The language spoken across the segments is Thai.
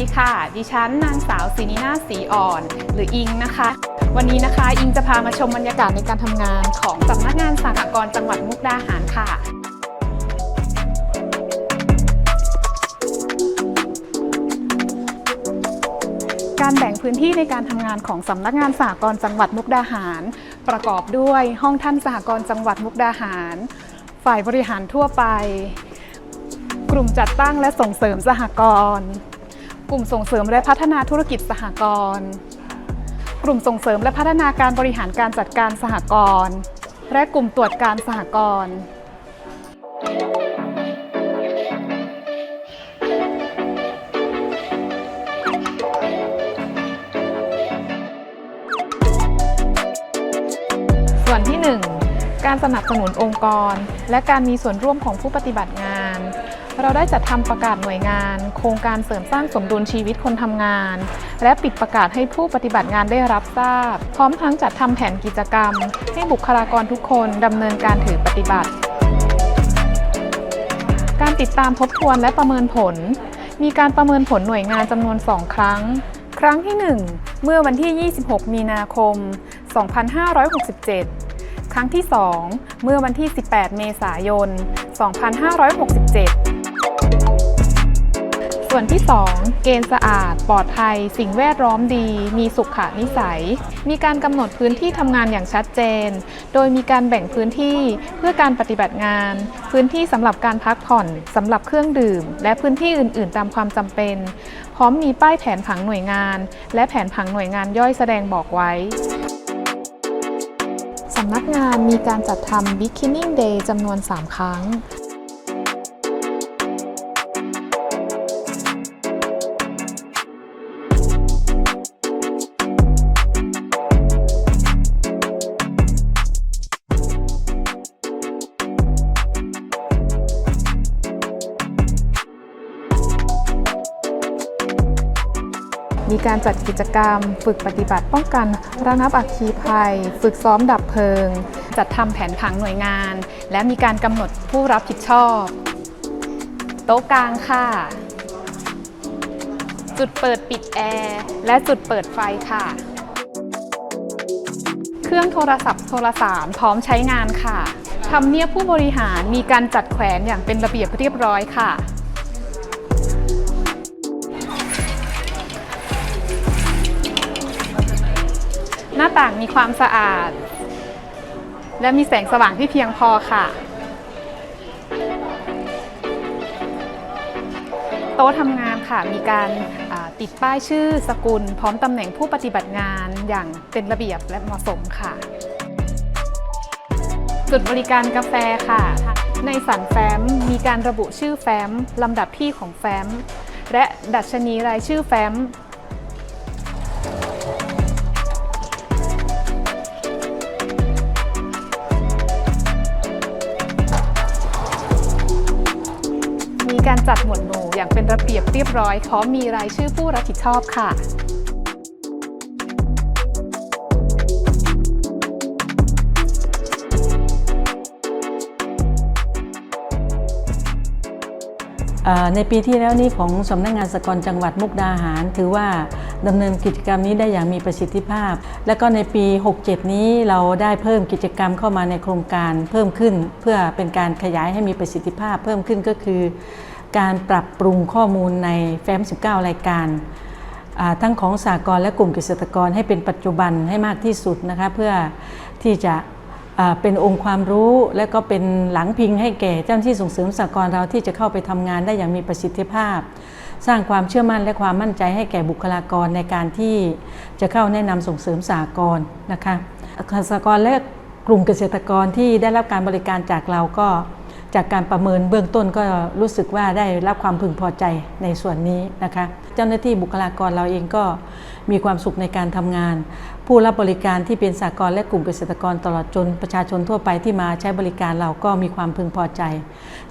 ดีค่ะ ดิฉันนางสาวศินินาศีอ่อน หรืออิงนะคะ วันนี้นะคะ อิงจะพามาชมบรรยากาศในการทำงานของสำนักงานสหกรณ์จังหวัดมุกดาหารค่ะการแบ่งพื้นที่ในการทำงานของสำนักงานสหกรณ์จังหวัดมุกดาหาร ประกอบด้วยห้องท่านสหกรณ์จังหวัดมุกดาหาร ฝ่ายบริหารทั่วไป กลุ่มจัดตั้งและส่งเสริมสหกรณ์ กลุ่มส่งเสริมและพัฒนาธุรกิจสหกรณ์กลุ่มส่งเสริมและพัฒนาการบริหารการจัดการสหกรณ์และกลุ่มตรวจการสหกรณ์ การสนับสนุนองค์กร และการมีส่วนร่วมของผู้ปฏิบัติงาน เราได้จัดทำประกาศหน่วยงาน โครงการเสริมสร้างสมดุลชีวิตคนทำงาน และปิดประกาศให้ผู้ปฏิบัติงานได้รับทราบ พร้อมทั้งจัดทำแผนกิจกรรม ให้บุคลากรทุกคนดำเนินการถือปฏิบัติ การติดตามทบทวนและประเมินผล มีการประเมินผลหน่วยงานจำนวน 2 ครั้ง ครั้งที่ 1 เมื่อวันที่ 26 มีนาคม 2567 ครั้งที่ 2 เมื่อวันที่ 18 เมษายน 2567ส่วนที่ 2 เกณฑ์สะอาด ปลอดภัย สิ่งแวดล้อมดี มีสุขนิสัย มีการกำหนดพื้นที่ทำงานอย่างชัดเจน โดยมีการแบ่งพื้นที่เพื่อการปฏิบัติงาน พื้นที่สำหรับการพักผ่อนสำหรับเครื่องดื่ม และพื้นที่อื่น ๆ ตามความจำเป็น พร้อมมีป้ายแผนผังหน่วยงาน และแผนผังหน่วยงานย่อยแสดงบอกไว้ำนักงานมีการจัดทำ Beginning Day จำนวน 3 ครั้ง มีการจัดกิจกรรม ฝึกปฏิบัติป้องกันระงับอัคคีภัย ฝึกซ้อมดับเพลิง จัดทำแผนผังหน่วยงาน และมีการกำหนดผู้รับผิดชอบ โต๊ะกลางค่ะ จุดเปิดปิดแอร์และจุดเปิดไฟค่ะ เครื่องโทรศัพท์โทรสารพร้อมใช้งานค่ะทำเนียบผู้บริหารมีการจัดแขวนอย่างเป็นระเบียบเรียบร้อยค่ะ หน้าต่างมีความสะอาด และมีแสงสว่างที่เพียงพอค่ะ โต๊ะทำงานค่ะมีการติดป้ายชื่อสกุล พร้อมตำแหน่งผู้ปฏิบัติงานอย่างเป็นระเบียบและเหมาะสมค่ะ จุดบริการกาแฟค่ะ ในสันแฟ้มมีการระบุชื่อแฟ้มลำดับที่ของแฟ้ม และดัชนีรายชื่อแฟ้ม การจัดหมวดหมู่อย่างเป็นระเบียบเรียบร้อยพร้อมมีรายชื่อผู้รับผิดชอบค่ะในปีที่แล้วนี้ของสำนักงานสกลจังหวัดมุกดาหาร ถือว่าดำเนินกิจกรรมนี้ได้อย่างมีประสิทธิภาพ และก็ในปี 67 นี้เราได้เพิ่มกิจกรรมเข้ามาในโครงการเพิ่มขึ้น เพื่อเป็นการขยายให้มีประสิทธิภาพเพิ่มขึ้นก็คือ การปรับปรุงข้อมูลในแฟ้ม 19 รายการ ทั้งของสากลและกลุ่มเกษตรกรให้เป็นปัจจุบันให้มากที่สุดนะคะเพื่อที่จะเป็นองค์ความรู้และก็เป็นหลังพิงให้แก่เจ้าหน้าที่ส่งเสริมสากลเราที่จะเข้าไปทำงานได้อย่างมีประสิทธิภาพ สร้างความเชื่อมั่นและความมั่นใจให้แก่บุคลากรในการที่จะเข้าแนะนำส่งเสริมสากลนะคะสากลและกลุ่มเกษตรกรที่ได้รับการบริการจากเราก็ จากการประเมินเบื้องต้นก็รู้สึกว่าได้รับความพึงพอใจในส่วนนี้นะคะ เจ้าหน้าที่บุคลากรเราเองก็มีความสุขในการทำงาน ผู้รับบริการที่เป็นสากลและกลุ่มเกษตรกรตลอดจนประชาชนทั่วไปที่มาใช้บริการเราก็มีความพึงพอใจ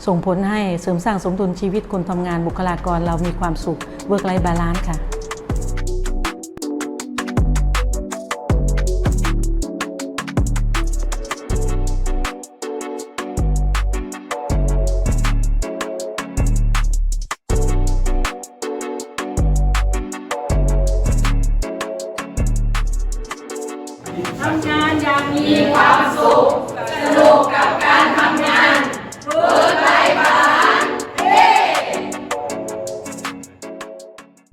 ส่งผลให้เสริมสร้างสมดุลชีวิตคนทำงานบุคลากรเรามีความสุขเวิร์กไลฟ์บาลานซ์ค่ะ ทำงานอย่างมีความสุข สนุกกับการทำงานเพื่อ